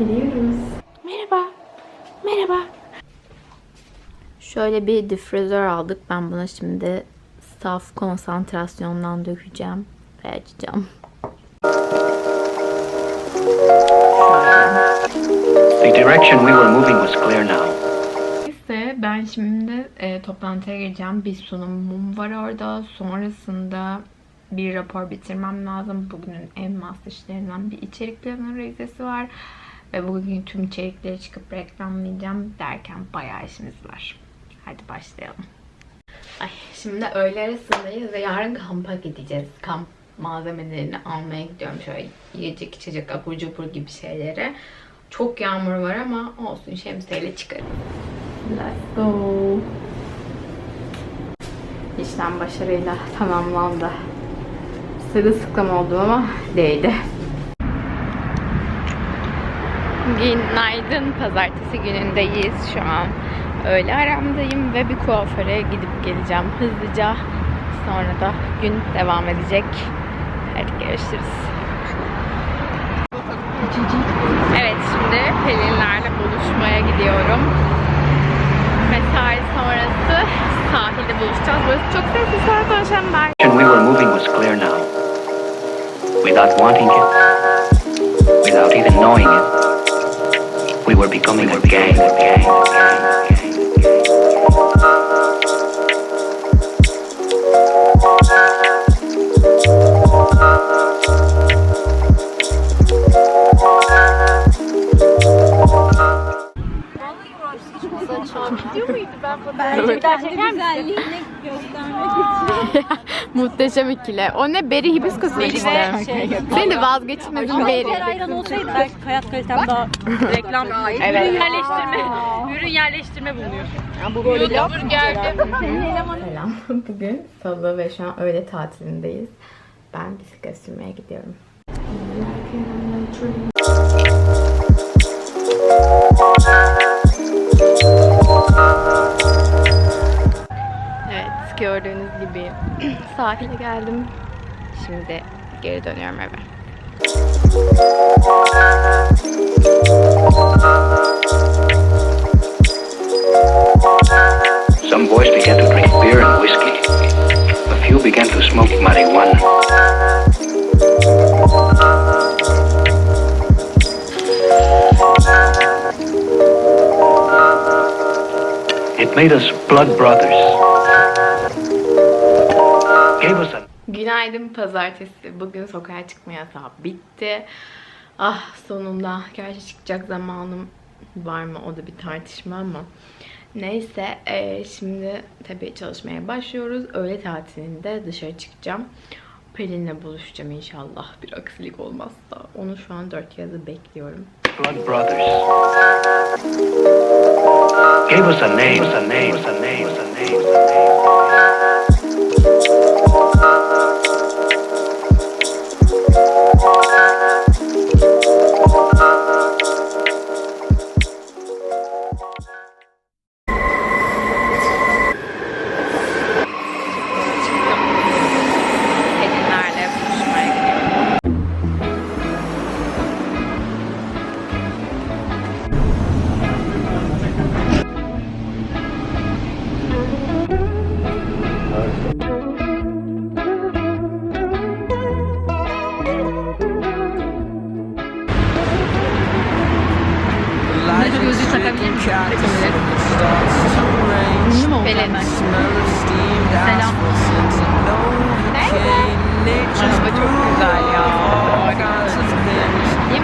Gidiyoruz. Merhaba. Merhaba. Şöyle bir difrizör aldık. Ben buna şimdi saf konsantrasyondan dökeceğim ve açacağım. The direction we were moving was clear now. Neyse ben şimdi e, toplantıya gireceğim. Bir sunumum var orada. Sonrasında bir rapor bitirmem lazım. Bugünün en must işlerinden bir içerik planı revizesi var. Ve bugün tüm içerikleri çıkıp reklamlayacağım derken bayağı işimiz var. Hadi başlayalım. Ay, şimdi öğle arasındayız ve yarın kampa gideceğiz. Kamp malzemelerini almaya gidiyorum. Şöyle yiyecek, içecek, abur cubur gibi şeylere. Çok yağmur var ama olsun şemsiyeyle çıkarım. Let's go. İşlem başarıyla tamamlandı. Sırılsıklam oldum ama değdi. Günaydın. Pazartesi günündeyiz şu an. Öğle aramdayım ve bir kuaföre gidip geleceğim hızlıca. Sonra da gün devam edecek. Hadi görüşürüz. Evet şimdi Pelinlerle buluşmaya gidiyorum. Mesai sonrası sahilde buluşacağız. Burası çok sessiz sonra konuşalım ben. We were moving was clear now. Without wanting it, without even knowing it, we were becoming a gang. Muhteşem ikili. O ne? Beri hibiskus mu işte? Senin de vazgeçilmezin beri. ayran olsaydı belki hayat kalitem daha reklam Evet. ürün yerleştirme ürün yerleştirme bulunuyor. Selam. Bugün salı ve şu an öğle tatilindeyiz. Ben bisiklet sürmeye gidiyorum. Sahile geldim. Şimdi geri dönüyorum eve. Some boys began to drink beer and whiskey. A few began to smoke marijuana. It made us blood brothers. Günaydın pazartesi. Bugün sokağa çıkma yasağı bitti. Ah sonunda. Gerçi çıkacak zamanım var mı o da bir tartışma ama. Neyse eee, şimdi tabii çalışmaya başlıyoruz. Öğle tatilinde dışarı çıkacağım. Pelin'le buluşacağım inşallah bir aksilik olmazsa. Onu şu an dört yazı bekliyorum. blood brothers. Gave us a name, us a name, us a name, a name, us a name.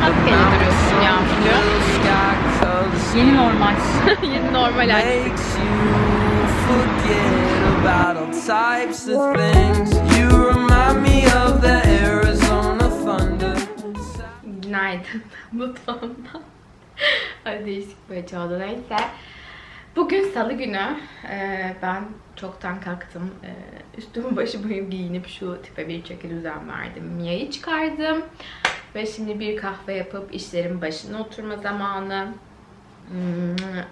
Maskeyle duruyorsun Yağmurcu? Yeni normal. Yeni normal thunder. Günaydın mutfağımda. Ay değişik bir açı oldu neyse. Bugün salı günü. Ee, ben çoktan kalktım. Ee, üstümü başımı giyinip şu tipe bir çeki düzen verdim. Mia'yı çıkardım. Ve şimdi bir kahve yapıp işlerin başına oturma zamanı. Hmm,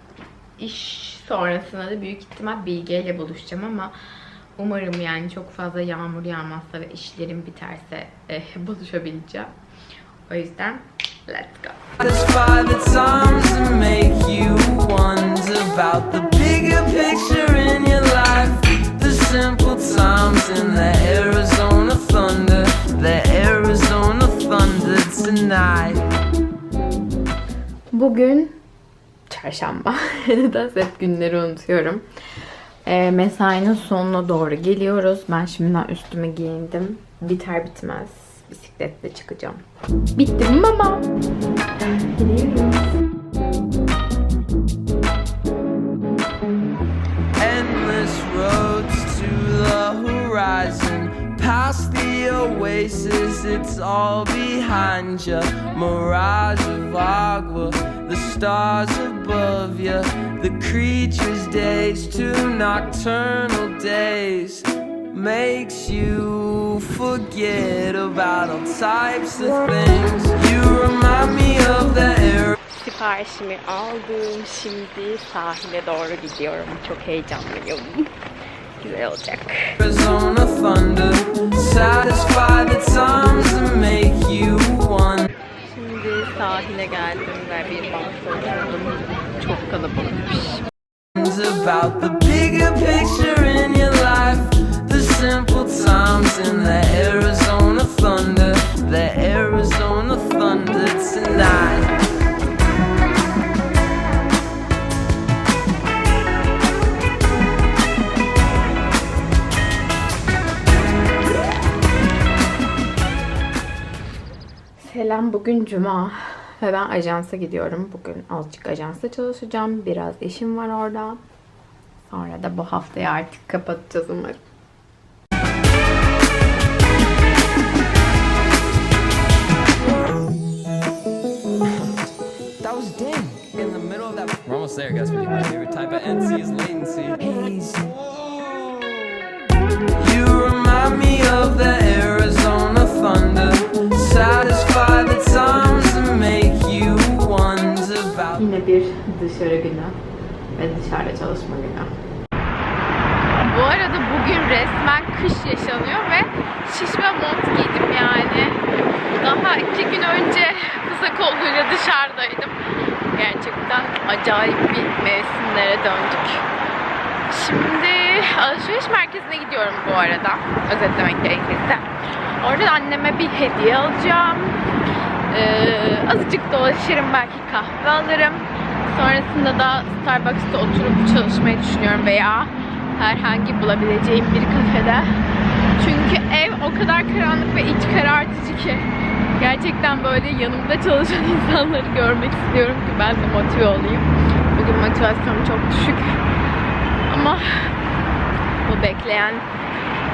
iş sonrasında da büyük ihtimal Bilge ile buluşacağım ama umarım yani çok fazla yağmur yağmazsa ve işlerim biterse eh, buluşabileceğim. O yüzden Let's go. Simple times in the Arizona Bugün çarşamba. Nedense hep günleri unutuyorum. Ee, mesainin sonuna doğru geliyoruz. Ben şimdiden üstümü giyindim. Biter bitmez bisikletle çıkacağım. Bitti mi baba? Gidiyoruz. Endless roads to the horizon, past the oasis, it's all behind you. Mirage of agua, the stars above you, the creatures' days to nocturnal days. Makes you forget about all types of things. You remind me of the air. Siparişimi aldım. Şimdi sahile doğru gidiyorum. Çok heyecanlıyım. Güzel olacak. Arizona thunder, satisfy the times that make you wonder. Şimdi sahile geldim ve bir bankta oturdum. Çok kalabalıkmış. about the bigger picture in your life. The simple times in the Selam bugün cuma ve ben ajansa gidiyorum. Bugün azıcık ajansta çalışacağım. Biraz işim var orada. Sonra da bu haftayı artık kapatacağız umarım. We're almost there, guys. My favorite type of NC is latency. Dışarı günü ve dışarıda çalışma günü. Bu arada bugün resmen kış yaşanıyor ve şişme mont giydim yani. Daha iki gün önce kısa kolluyla dışarıdaydım. Gerçekten acayip bir mevsimlere döndük. Şimdi alışveriş merkezine gidiyorum bu arada. Özetlemek gerekirse. Orada anneme bir hediye alacağım. Ee, azıcık dolaşırım belki kahve alırım. Sonrasında da Starbucks'ta oturup çalışmayı düşünüyorum veya herhangi bulabileceğim bir kafede. Çünkü ev o kadar karanlık ve iç karartıcı ki gerçekten böyle yanımda çalışan insanları görmek istiyorum ki ben de motive olayım. Bugün motivasyonum çok düşük. Ama bu bekleyen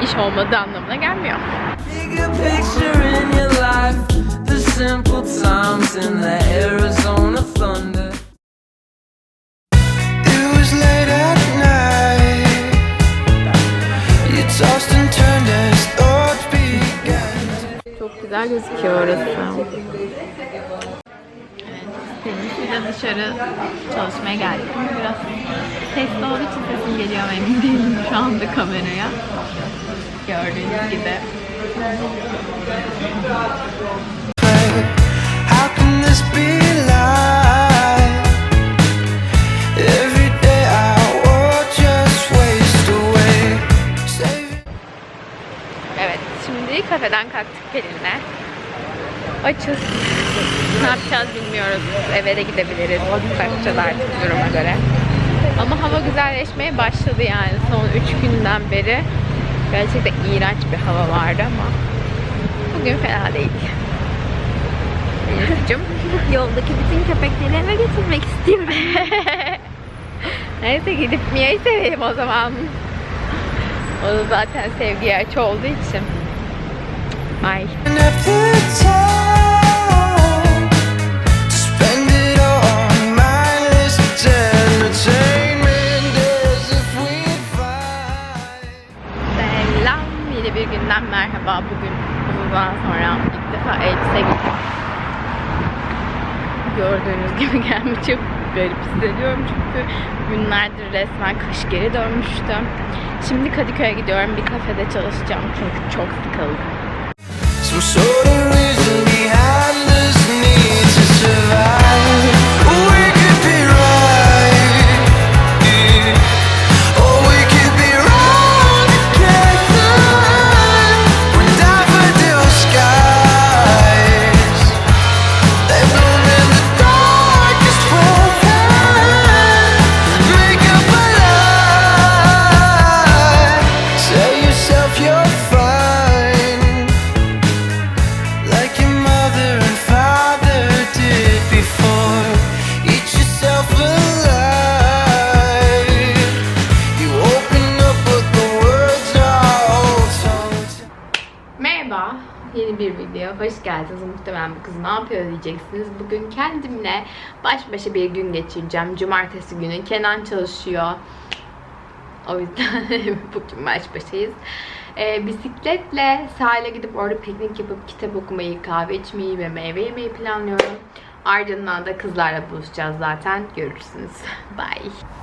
iş olmadığı anlamına gelmiyor. Bigger güzel gözüküyor orası. Evet, dışarı çalışmaya geldik biraz sesli olduğu için sesim geliyor emin değilim şu anda kameraya. Gördüğünüz gibi. How can this be kafeden kalktık Pelin'le. Açız. Ne yapacağız bilmiyoruz. Eve de gidebiliriz. Bakacağız artık duruma göre. Ama hava güzelleşmeye başladı yani son 3 günden beri. Gerçekten iğrenç bir hava vardı ama bugün fena değil. Elif'cim. Yoldaki bütün köpekleri eve getirmek istiyorum. Neyse gidip Mia'yı seveyim o zaman. O da zaten sevgiye aç olduğu için. Ay. up the time to spend it all on mindless entertainment as if we'd fight. Selam. Yeni bir günden merhaba. Bugün uzundan sonra ilk defa elbise giydim. Gördüğünüz gibi kendimi çok garip hissediyorum çünkü günlerdir resmen kış geri dönmüştü. Şimdi Kadıköy'e gidiyorum. Bir kafede çalışacağım çünkü çok sıkıldım. I'm. Kız ne yapıyor diyeceksiniz. Bugün kendimle baş başa bir gün geçireceğim. Cumartesi günü Kenan çalışıyor. O yüzden bugün baş başayız. Ee, bisikletle sahile gidip orada piknik yapıp kitap okumayı, kahve içmeyi ve meyve yemeyi planlıyorum. Ardından da kızlarla buluşacağız zaten. Görürsünüz. Bye.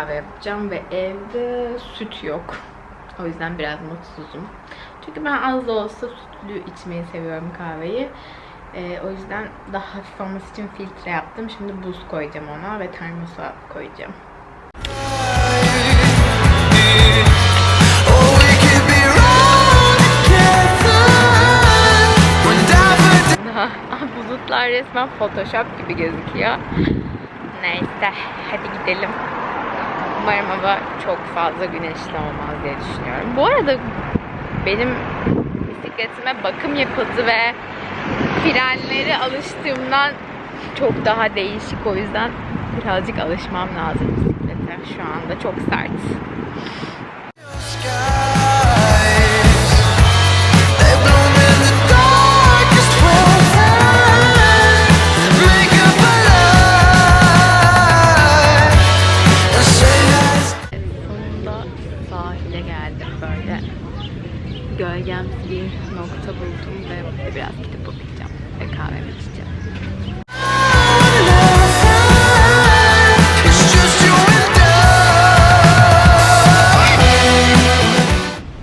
Kahve yapacağım ve evde süt yok. O yüzden biraz mutsuzum. Çünkü ben az da olsa sütlü içmeyi seviyorum kahveyi. Ee, o yüzden daha hafif olması için filtre yaptım. Şimdi buz koyacağım ona ve termosa koyacağım. Bulutlar resmen photoshop gibi gözüküyor. Neyse hadi gidelim. Umarım hava çok fazla güneşli olmaz diye düşünüyorum. Bu arada benim bisikletime bakım yapıldı ve frenleri alıştığımdan çok daha değişik. O yüzden birazcık alışmam lazım bisiklete. Şu anda çok sert. Gölgemsi bir nokta buldum ve burada biraz kitap okuyacağım ve kahvemi içeceğim.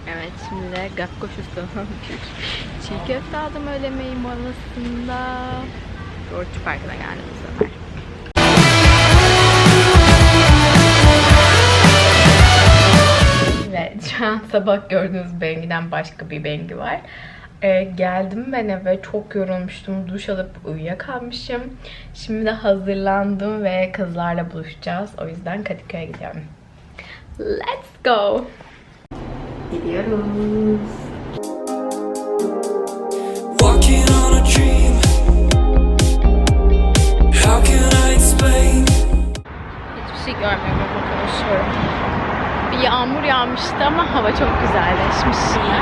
Evet şimdi de Gakkoş çiğ köfte aldım öğle yemeği molasında. Doğrucu Parkı'na geldim bu sefer. Sabah gördüğünüz Bengi'den başka bir Bengi var. Ee, geldim ben eve çok yorulmuştum. Duş alıp uyuyakalmışım. Şimdi de hazırlandım ve kızlarla buluşacağız. O yüzden Kadıköy'e gidiyorum. Let's go! Gidiyoruz. Walking on a dream. How can I explain? Hiçbir şey görmüyorum ama konuşuyorum. Yağmur yağmıştı ama hava çok güzelleşmiş şimdi.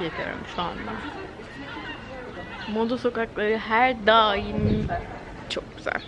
Yapıyorum şu anda. Moda sokakları her daim çok güzel.